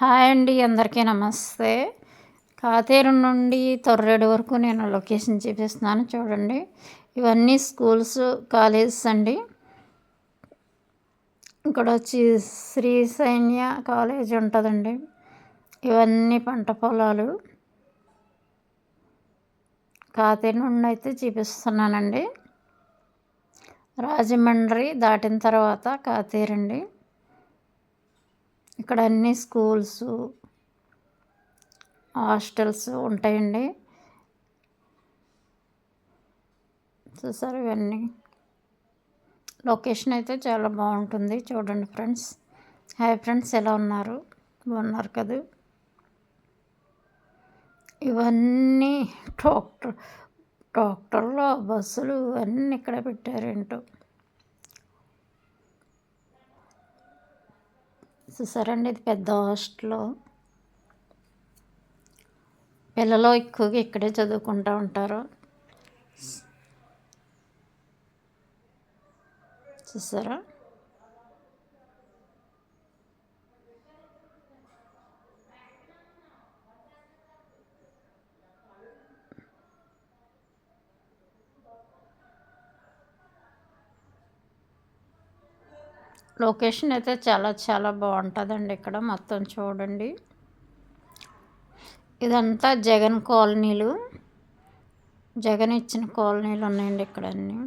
Hi అండి అందరికీ నమస్తే. కాతేరు నుండి తొర్రేడు వరకు నేను లొకేషన్ చూపిస్తున్నాను చూడండి. ఇవన్నీ స్కూల్స్ కాలేజెస్ అండి. ఇక్కడ వచ్చి శ్రీ సైన్య కాలేజ్ ఉంటుందండి. ఇవన్నీ పంట పొలాలు. కాతేరు నుండి అయితే చూపిస్తున్నానండి. రాజమండ్రి దాటిన తర్వాత కాతేరండి ఇక్కడ అన్ని స్కూల్స్ హాస్టల్స్ ఉంటాయండి. చూసారు ఇవన్నీ. లొకేషన్ అయితే చాలా బాగుంటుంది. చూడండి ఫ్రెండ్స్. హాయ్ ఫ్రెండ్స్ ఎలా ఉన్నారు? బాగున్నారు కదా? ఇవన్నీ డాక్టర్ ట్రాక్టర్లో బస్సులు అన్నీ ఇక్కడ పెట్టారేంటో. చూసారండి ఇది పెద్ద హాస్టల్. పిల్లలు ఎక్కువగా ఇక్కడే చదువుకుంటూ ఉంటారు. చూసారా? లొకేషన్ అయితే చాలా చాలా బాగుంటుందండి ఇక్కడ మొత్తం చూడండి. ఇదంతా జగన్ కాలనీలు. జగన్ ఇచ్చిన కాలనీలు ఉన్నాయండి ఇక్కడ అన్నీ.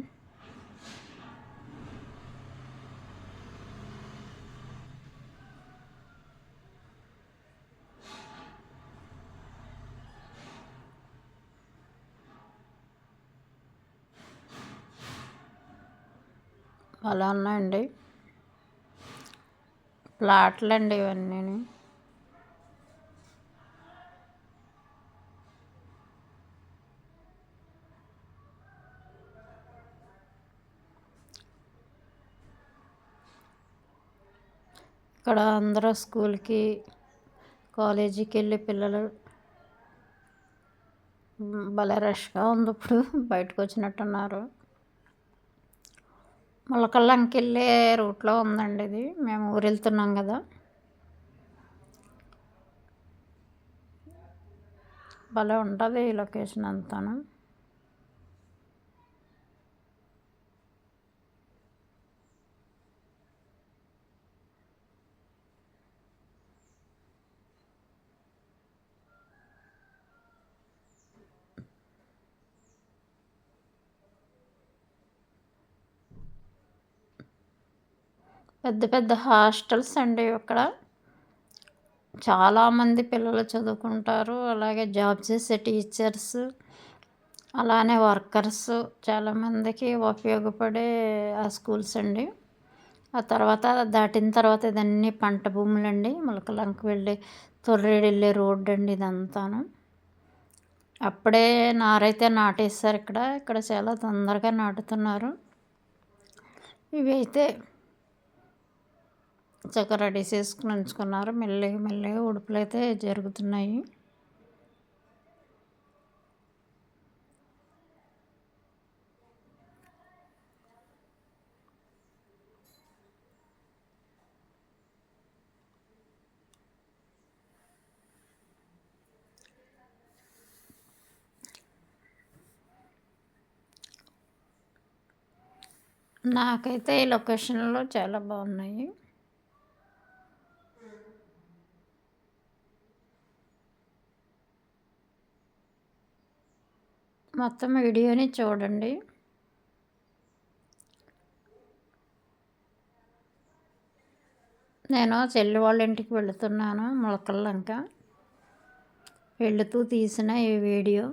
అలా ఉన్నాయండి. ప్లాట్లు అండి ఇవన్నీ ఇక్కడ అందరూ స్కూల్కి కాలేజీకి వెళ్ళి పిల్లలు భలే రష్గా ఉంది ఇప్పుడు బయటకు వచ్చినట్టున్నారు మొలకల్లంకి వెళ్ళే రూట్లో ఉందండి ఇది. మేము ఊరు వెళ్తున్నాం కదా. భలే ఉంటుంది ఈ లొకేషన్ అంతాను. పెద్ద పెద్ద హాస్టల్స్ అండి అక్కడ. చాలామంది పిల్లలు చదువుకుంటారు. అలాగే జాబ్ చేసే టీచర్స్ అలానే వర్కర్స్ చాలామందికి ఉపయోగపడే ఆ స్కూల్స్ అండి. ఆ తర్వాత దాటిన తర్వాత ఇదన్నీ పంట భూములు అండి వెళ్ళి తొర్రేడు వెళ్ళే రోడ్డు అండి ఇదంతాను. అప్పుడే నారైతే నాటేస్తారు ఇక్కడ. ఇక్కడ చాలా తొందరగా నాటుతున్నారు. ఇవి అయితే చక్కగా రెడీ చేసుకుని ఉంచుకున్నారు. మెల్లగా మెల్లగా ఉడుపులు అయితే జరుగుతున్నాయి. నాకైతే ఈ లొకేషన్లో చాలా బాగున్నాయి. మొత్తం వీడియోని చూడండి. నేను చెల్లి వాళ్ళ ఇంటికి వెళుతున్నాను ములకల్లంక. వెళుతూ తీసిన ఈ వీడియో.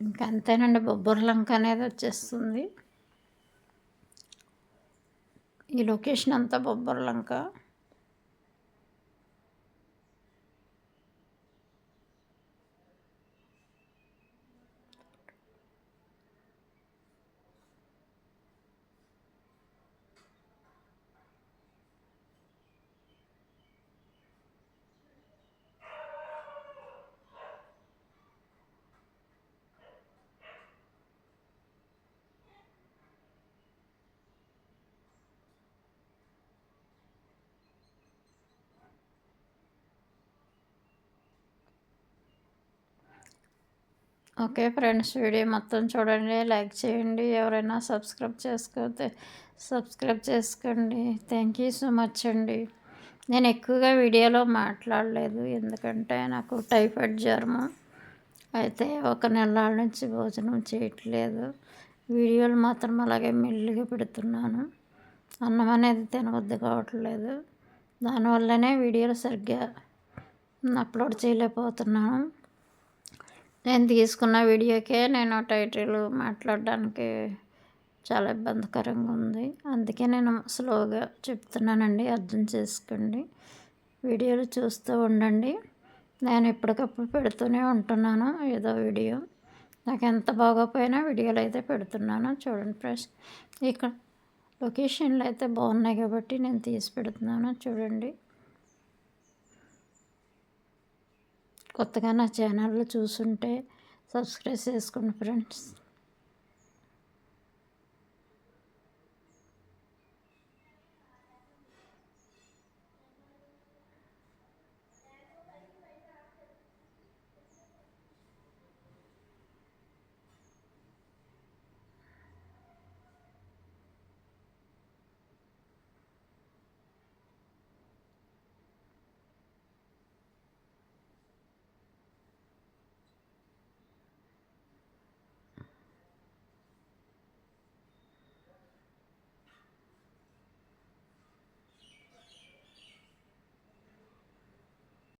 ఇంకా అంతేనండి బొబ్బర్ లంక అనేది వచ్చేస్తుంది. ఈ లొకేషన్ అంతా Bobbar Lanka okay friends video మొత్తం చూడండి లైక్ చేయండి ఎవరైనా సబ్స్క్రైబ్ చేసుకోతే సబ్స్క్రైబ్ చేసుకోండి. థ్యాంక్ యూ సో మచ్ అండి. నేను ఎక్కువగా వీడియోలో మాట్లాడలేదు ఎందుకంటే నాకు టైఫాయిడ్ జ్వరము. అయితే ఒక నెల నుంచి భోజనం చేయట్లేదు. వీడియోలు మాత్రం అలాగే మెల్లిగా పెడుతున్నాను. అన్నం అనేది తినవద్దు కావట్లేదు. దానివల్లనే వీడియోలు సరిగ్గా అప్లోడ్ చేయలేకపోతున్నాను. నేను తీసుకున్న వీడియోకే నేను టైటిల్ మాట్లాడడానికి చాలా ఇబ్బందికరంగా ఉంది. అందుకే నేను స్లోగా చెప్తున్నానండి అర్థం చేసుకోండి. వీడియోలు చూస్తూ ఉండండి. నేను ఎప్పటికప్పుడు పెడుతూనే ఉంటున్నాను ఏదో వీడియో. నాకు ఎంత బాగోపోయినా వీడియోలు అయితే పెడుతున్నాను. చూడండి ఫ్రెండ్స్ ఇక్కడ లొకేషన్లు అయితే బాగున్నాయి కాబట్టి నేను తీసి పెడుతున్నాను. చూడండి. కొత్తగా నా ఛానల్లో చూసుంటే సబ్స్క్రైబ్ చేసుకోండి ఫ్రెండ్స్.